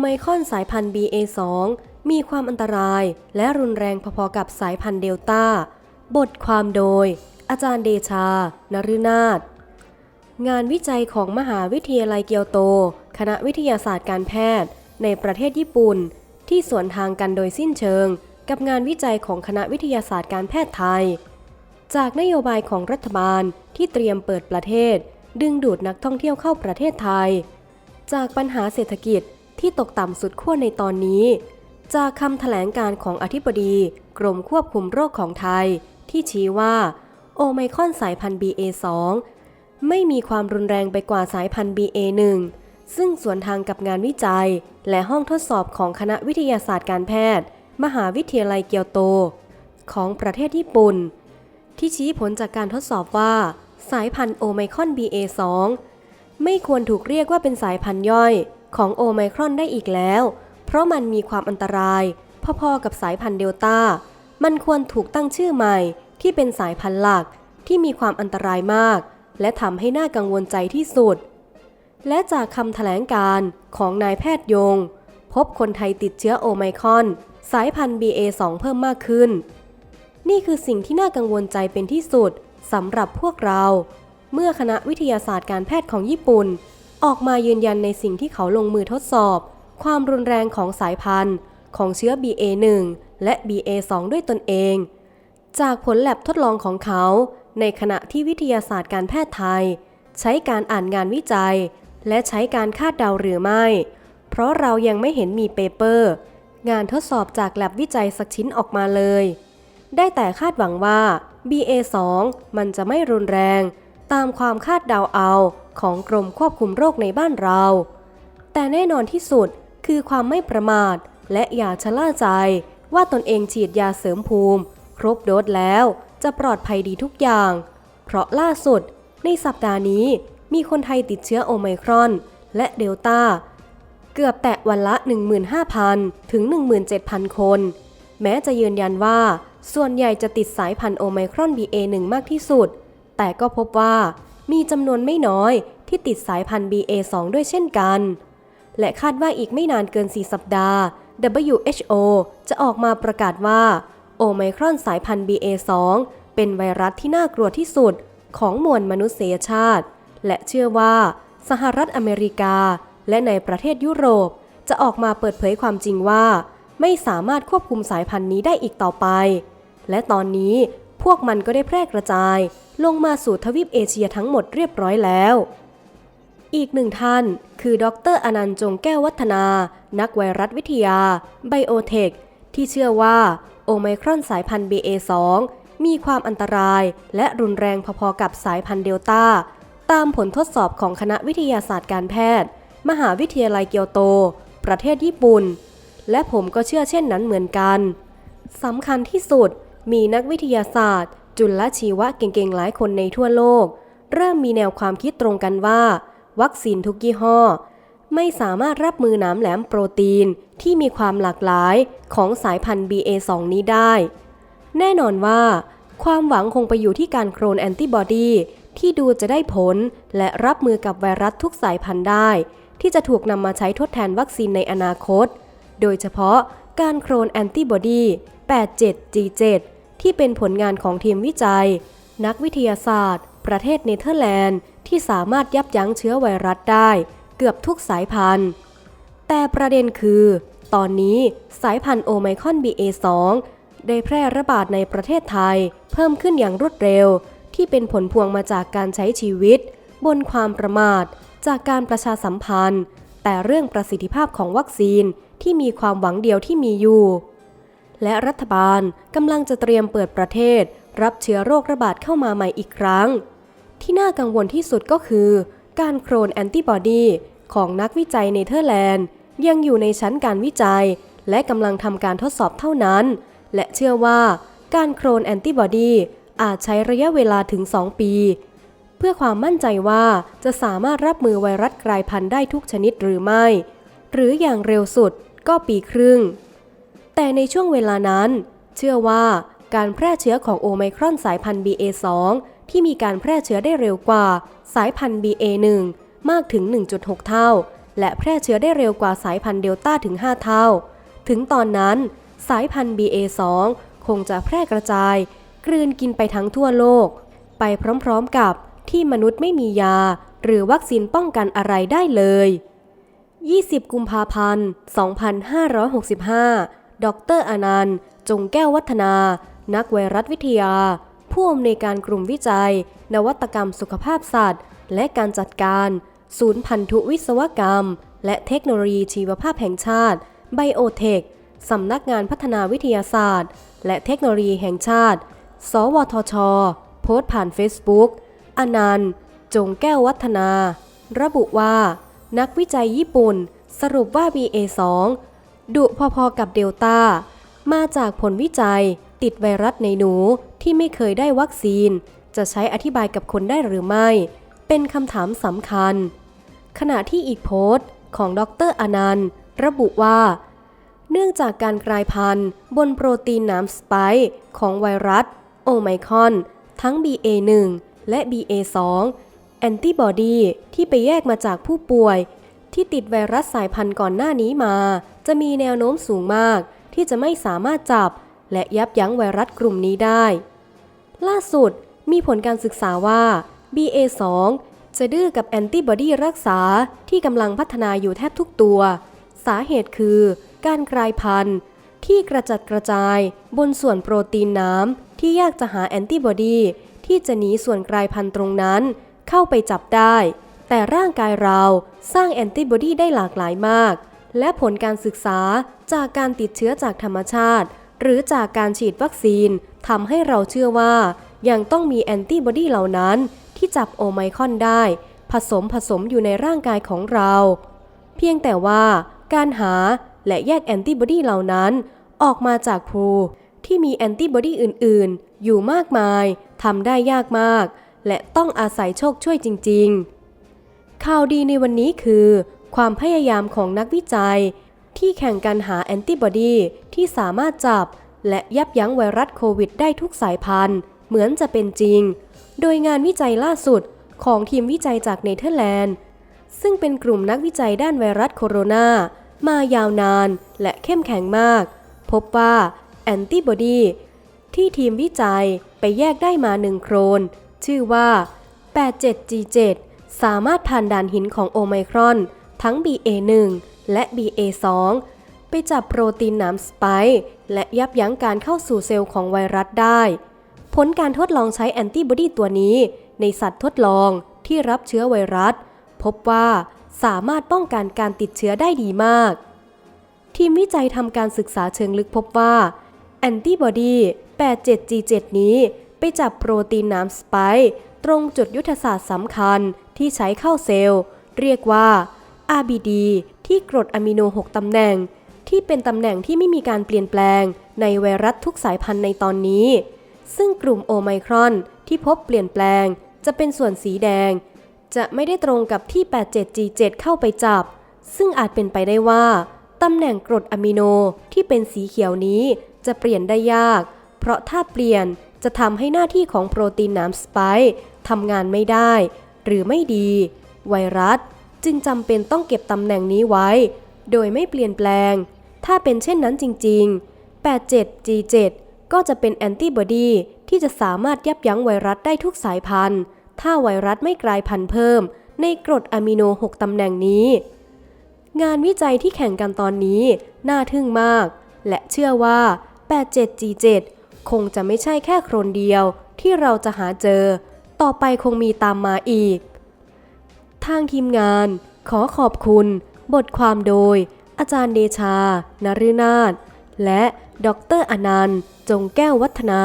ไมครอนสายพันธุ์ BA2 มีความอันตรายและรุนแรงพอๆกับสายพันธุ์เดลต้า บทความโดย อาจารย์เดชา นฤนาถงานวิจัยของมหาวิทยาลัยเกียวโต คณะวิทยาศาสตร์การแพทย์ ในประเทศญี่ปุ่น ที่สวนทางกันโดยสิ้นเชิง กับงานวิจัยของคณะวิทยาศาสตร์การแพทย์ไทย จากนโยบายของรัฐบาลที่เตรียมเปิดประเทศ ดึงดูดนักท่องเที่ยวเข้าประเทศไทย จากปัญหาเศรษฐกิจ ที่ตกต่ำสุดขั้วในตอนนี้ จากคำแถลงการของอธิบดี กรมควบคุมโรคของไทย ที่ชี้ว่า โอไมคอนสายพันธุ์ BA2 ไม่มีความรุนแรงไปกว่าสายพันธุ์ BA1 ซึ่งสวนทางกับงานวิจัย และห้องทดสอบของคณะวิทยาศาสตร์การแพทย์ มหาวิทยาลัยเกียวโต ของประเทศญี่ปุ่น ที่ชี้ผลจากการทดสอบว่า สายพันธุ์โอไมคอน BA2 ไม่ควรถูกเรียกว่าเป็นสายพันธุ์ย่อย ของโอไมครอนได้อีกแล้ว เพราะมันมีความอันตราย พอๆกับสายพันธุ์เดลต้า มันควรถูกตั้งชื่อใหม่ที่เป็นสายพันธุ์หลักที่มีความอันตรายมาก และทำให้น่ากังวลใจที่สุด และจากคำแถลงการ์ของนายแพทย์ยง พบคนไทยติดเชื้อโอไมครอน สายพันธุ์ BA2 เพิ่มมากขึ้น นี่คือสิ่งที่น่ากังวลใจเป็นที่สุดสำหรับพวกเรา เมื่อคณะวิทยาศาสตร์การแพทย์ของญี่ปุ่น ออกมายืนยันในสิ่งที่เขาลงมือทดสอบ ความรุนแรงของสายพันธุ์ ของเชื้อ BA1 และ BA2 ด้วยตนเอง จากผลแลบทดลองของเขา ในขณะที่วิทยาศาสตร์การแพทย์ไทย ใช้การอ่านงานวิจัย และใช้การคาดเดาหรือไม่ เพราะเรายังไม่เห็นมีเปเปอร์ งานทดสอบจากแลบวิจัยสักชิ้นออกมาเลย ได้แต่คาดหวังว่า BA2 มันจะไม่รุนแรง ตามความคาดเดาเอา ของกรมควบคุมโรคในบ้านเรา แต่แน่นอนที่สุดคือความไม่ประมาท และอย่าชะล่าใจว่าตนเองฉีดยาเสริมภูมิ ครบโดสแล้วจะปลอดภัยดีทุกอย่าง เพราะล่าสุด ในสัปดาห์นี้มีคนไทยติดเชื้อโอไมครอน และเดลต้า เกือบแตะวันละ 15,000 ถึง 17,000 คน แม้จะยืนยันว่าส่วนใหญ่จะติดสายพันธุ์โอไมครอน BA1 มากที่สุด แต่ก็พบว่า มีจำนวนไม่น้อยที่ติดสายพันธุ์ BA2 ด้วยเช่นกัน และคาดว่าอีกไม่นานเกิน 4 สัปดาห์ WHO จะออกมาประกาศว่าโอไมครอนสายพันธุ์ BA2 เป็นไวรัสที่น่ากลัวที่สุดของมวลมนุษยชาติ และเชื่อว่าสหรัฐอเมริกา และในประเทศยุโรป จะออกมาเปิดเผยความจริงว่า ไม่สามารถควบคุมสายพันธุ์นี้ได้อีกต่อไป และตอนนี้ วกมันก็ได้แพร่กระจาย ลงมาสู่ทวีปเอเชียทั้งหมดเรียบร้อยแล้ว อีกหนึ่งท่าน คือดรอนันต์จงแก้ววัฒนา นักไวรัสวิทยา ไบโอเทค ที่เชื่อว่าโอไมครอนสายพันธุ์ BA2 มีความอันตรายและรุนแรงพอๆกับสายพันธุ์เดลต้า ตามผลทดสอบของคณะวิทยาศาสตร์การแพทย์ มหาวิทยาลัยเกียวโต ประเทศญี่ปุ่น และผมก็เชื่อเช่นนั้นเหมือนกันสำคัญที่สุด มีนักวิทยาศาสตร์ จุลชีวะเก่งๆ หลายคนในทั่วโลก เริ่มมีแนวความคิดตรงกันว่า วัคซีนทุกยี่ห้อ ไม่สามารถรับมือนามแหลมโปรตีนที่มีความหลากหลายของสายพันธุ์ BA2 นี้ได้ แน่นอนว่า ความหวังคงไปอยู่ที่การโครนแอนติบอดีที่ดูจะได้ผลและรับมือกับไวรัสทุกสายพันธุ์ได้ ที่จะถูกนำมาใช้ทดแทนวัคซีนในอนาคต โดยเฉพาะการโครนแอนติบอดี 87G7 ที่เป็นผลงานของทีมวิจัย นักวิทยาศาสตร์ ประเทศเนเธอร์แลนด์ ที่สามารถยับยั้งเชื้อไวรัสได้ เกือบทุกสายพันธุ์ แต่ประเด็นคือ ตอนนี้สายพันธุ์โอไมคอน BA2 ได้แพร่ระบาดในประเทศไทย เพิ่มขึ้นอย่างรวดเร็ว ที่เป็นผลพวงมาจากการใช้ชีวิต บนความประมาท จากการประชาสัมพันธ์ แต่เรื่องประสิทธิภาพของวัคซีนที่มีความหวังเดียวที่มีอยู่ และรัฐบาลกำลังจะเตรียมเปิดประเทศ รับเชื้อโรคระบาดเข้ามาใหม่อีกครั้ง ที่น่ากังวลที่สุดก็คือ การโครนแอนติบอดีของนักวิจัยเนเธอร์แลนด์ ยังอยู่ในชั้นการวิจัย และกำลังทำการทดสอบเท่านั้น และเชื่อว่าการโครนแอนติบอดีอาจใช้ระยะเวลาถึง 2 ปี เพื่อความมั่นใจว่าจะสามารถรับมือไวรัสกลายพันธุ์ได้ทุกชนิดหรือไม่ หรืออย่างเร็วสุดก็ปีครึ่ง แต่ในช่วงเวลานั้น เชื่อว่าการแพร่เชื้อของโอไมครอนสายพันธุ์ BA2 ที่มีการแพร่เชื้อได้เร็วกว่าสายพันธุ์ BA1 มากถึง 1.6 เท่า และแพร่เชื้อได้เร็วกว่าสายพันธุ์เดลต้าถึง 5 เท่า ถึงตอนนั้น สายพันธุ์ BA2 คงจะแพร่กระจาย กลืนกินไปทั้งทั่วโลก ไปพร้อมๆกับที่มนุษย์ไม่มียา หรือวัคซีนป้องกันอะไรได้เลย 20 กุมภาพันธ์ 2565 ดรอนันต์ จงแก้ววัฒนา นักไวรัสวิทยา ผู้อำนวยการกลุ่มวิจัย นวัตกรรมสุขภาพสัตว์ และการจัดการ ศูนย์พันธุวิศวกรรม และเทคโนโลยีชีวภาพแห่งชาติไบโอเทคสำนักงานพัฒนาวิทยาศาสตร์ และเทคโนโลยีแห่งชาติ สวทช โพสต์ผ่านเฟซบุ๊กอนันต์ จงแก้ววัฒนา ระบุว่า นักวิจัยญี่ปุ่น สรุปว่า BA2 ดุพอๆกับเดลต้า มาจากผลวิจัย ติดไวรัสในหนูที่ไม่เคยได้วัคซีน จะใช้อธิบายกับคนได้หรือไม่ เป็นคำถามสำคัญ ขณะที่อีกโพสต์ของดรอนันต์ ระบุว่า เนื่องจากการกลายพันธุ์ บนโปรตีนหนามสไปค์ของไวรัส โอไมคอน ทั้ง BA1 และ BA2 แอนติบอดีที่ไปแยกมาจากผู้ป่วย ที่ติดไวรัสสายพันธุ์ก่อนหน้านี้มา จะมีแนวโน้มสูงมาก ที่จะไม่สามารถจับ และยับยั้งไวรัสกลุ่มนี้ได้ ล่าสุดมีผลการศึกษาว่า BA2 จะดื้อกับแอนติบอดีรักษาที่กำลังพัฒนาอยู่แทบทุกตัว สาเหตุคือการกลายพันธุ์ที่กระจัดกระจายบนส่วนโปรตีนน้ำที่ยากจะหาแอนติบอดีที่จะหนีส่วนกลายพันธุ์ตรงนั้น เข้าไปจับได้ แต่ร่างกายเราสร้างแอนติบอดีได้หลากหลายมาก และผลการศึกษาจากการติดเชื้อจากธรรมชาติ หรือจากการฉีดวัคซีนทำให้เราเชื่อว่า ยังต้องมีแอนติบอดีเหล่านั้นที่จับโอไมคอนได้ ผสมผสมอยู่ในร่างกายของเรา เพียงแต่ว่าการหาและแยกแอนติบอดีเหล่านั้น ออกมาจากพลูที่มีแอนติบอดีอื่น ๆ อยู่มากมายทำได้ยากมาก และต้องอาศัยโชคช่วยจริง ๆ ข่าวดีในวันนี้คือ ความพยายามของนักวิจัย ที่แข่งกันหาแอนติบอดีที่สามารถจับ และยับยั้งไวรัสโควิดได้ทุกสายพันธุ์ เหมือนจะเป็นจริง โดยงานวิจัยล่าสุดของทีมวิจัยจากเนเธอร์แลนด์ ซึ่งเป็นกลุ่มนักวิจัยด้านไวรัสโคโรนา มายาวนานและเข้มแข็งมาก พบว่าแอนติบอดีที่ทีมวิจัยไปแยกได้มาหนึ่งโครน ชื่อว่า 87G7 สามารถผ่านด่านหินของโอไมครอน ทั้ง BA1 และ BA2 ไปจับโปรตีนหนามสไปค์และยับยั้งการเข้าสู่เซลล์ของไวรัสได้ ผลการทดลองใช้แอนติบอดีตัวนี้ ในสัตว์ทดลองที่รับเชื้อไวรัส พบว่าสามารถป้องกันการติดเชื้อได้ดีมาก ทีมวิจัยทำการศึกษาเชิงลึกพบว่า แอนติบอดี 87G7 นี้ไปจับโปรตีนหนามสไปค์ตรงจุดยุทธศาสตร์สำคัญ ที่ใช้เข้าเซลล์ เรียกว่า RBD ที่กรดอะมิโน 6 ตำแหน่ง ที่เป็นตำแหน่งที่ไม่มีการเปลี่ยนแปลงในไวรัสทุกสายพันธุ์ในตอนนี้ ซึ่งกลุ่มโอไมครอนที่พบเปลี่ยนแปลง จะเป็นส่วนสีแดง จะไม่ได้ตรงกับที่ 87G7 เข้าไปจับ ซึ่งอาจเป็นไปได้ว่า ตำแหน่งกรดอะมิโนที่เป็นสีเขียวนี้จะเปลี่ยนได้ยาก เพราะถ้าเปลี่ยนจะทำให้หน้าที่ของโปรตีนหนามสไปค์ทำงานไม่ได้ หรือไม่ดี ไวรัสจึงจำเป็นต้องเก็บตำแหน่งนี้ไว้ โดยไม่เปลี่ยนแปลง ถ้าเป็นเช่นนั้นจริง ๆ 87G7 ก็จะเป็นแอนติบอดีที่จะสามารถยับยั้งไวรัสได้ทุกสายพันธุ์ ถ้าไวรัสไม่กลายพันธุ์เพิ่ม ในกรดอะมิโน 6 ตำแหน่งนี้ งานวิจัยที่แข่งกันตอนนี้ น่าทึ่งมาก และเชื่อว่า 87G7 คงจะไม่ใช่แค่โครนเดียวที่เราจะหาเจอ ต่อไปคงมีตามมาอีก ทางทีมงานขอขอบคุณ บทความโดย อาจารย์เดชา นฤนาถและ ดรอนันต์ จงแก้ววัฒนา